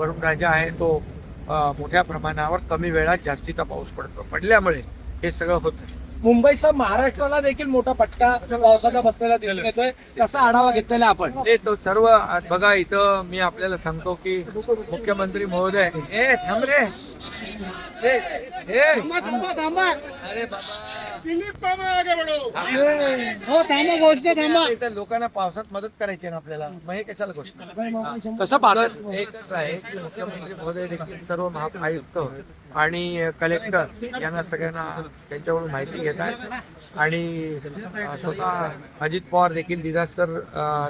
वरुण राजा आहे तो मोठ्या प्रमाणावर कमी वेळात जास्तीचा पाऊस पडतो पडल्यामुळे हे सगळं होतं मुंबईसह महाराष्ट्राला देखील मोठा फटका पावसाचा बसलेला दिसून येतोय. कसा आढावा घेतलेला आपण. ते तो सर्व बघा इथं मी आपल्याला सांगतो की मुख्यमंत्री महोदय ए थांब हो. थांबा गोष्ट थांबा. इथं लोकांना पावसात मदत करायची आहे ना आपल्याला. मग हे कशाला गोष्ट? कसं पाहता तर एकच आहे की मुख्यमंत्री महोदय देखील सर्व महाआयुक्त आणि कलेक्टर यांना सगळ्यांना त्यांच्याकडून माहिती घेत आहेत. आणि स्वतः अजित पवार देखील डिझास्टर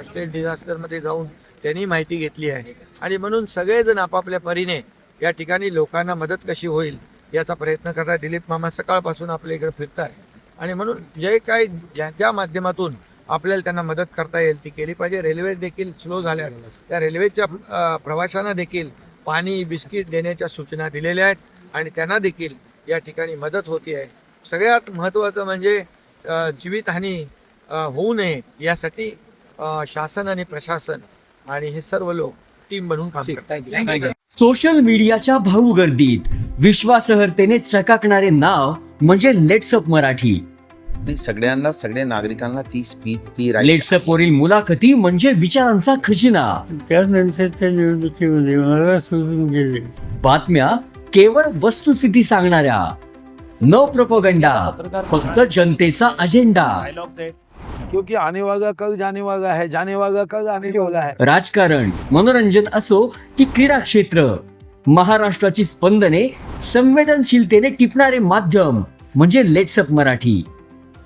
स्टेट डिझास्टरमध्ये जाऊन त्यांनी माहिती घेतली आहे. आणि म्हणून सगळेजण आपापल्या परीने या ठिकाणी लोकांना मदत कशी होईल याचा प्रयत्न करतात. दिलीप मामा सकाळपासून आपल्या इकडे फिरताय. आणि म्हणून जे काही ज्या ज्या माध्यमातून आपल्याला त्यांना मदत करता येईल ती केली पाहिजे. रेल्वे देखील स्लो झाल्या त्या रेल्वेच्या प्रवाशांना देखील पाणी बिस्किट देण्याच्या सूचना दिलेल्या आहेत आणि त्यांना देखील या ठिकाणी मदत होती आहे. सगळ्यात महत्त्वाचं म्हणजे जीवितहानी होऊ नये यासाठी शासन आणि प्रशासन आणि हे सर्व लोक टीम बनवून काम करतात. सोशल मीडियाच्या भाऊ गर्दीत विश्वासार्हतेने चकाकणारे नाव म्हणजे लेट्सअप मराठी. नाही, सगळ्यांना सगळ्या नागरिकांना ती स्पीच ती लेट्सअप वरील मुलाखती म्हणजे विचारांचा खजिना. त्यानंतरच्या निवडणुकीमध्ये मला सोडून गेले. बातम्या केवळ वस्तुस्थिती सांगणाऱ्या. न प्रोपोगंडा फक्त जनतेचा अजेंडा क्योंकि आने वाला कल जाने वाला है जाने वाला कल आने वाला है. राजकारण मनोरंजन असो की क्रीडा क्षेत्र. महाराष्ट्राची स्पंदने संवेदनशीलतेने टिपणारे माध्यम म्हणजे लेट्सअप मराठी.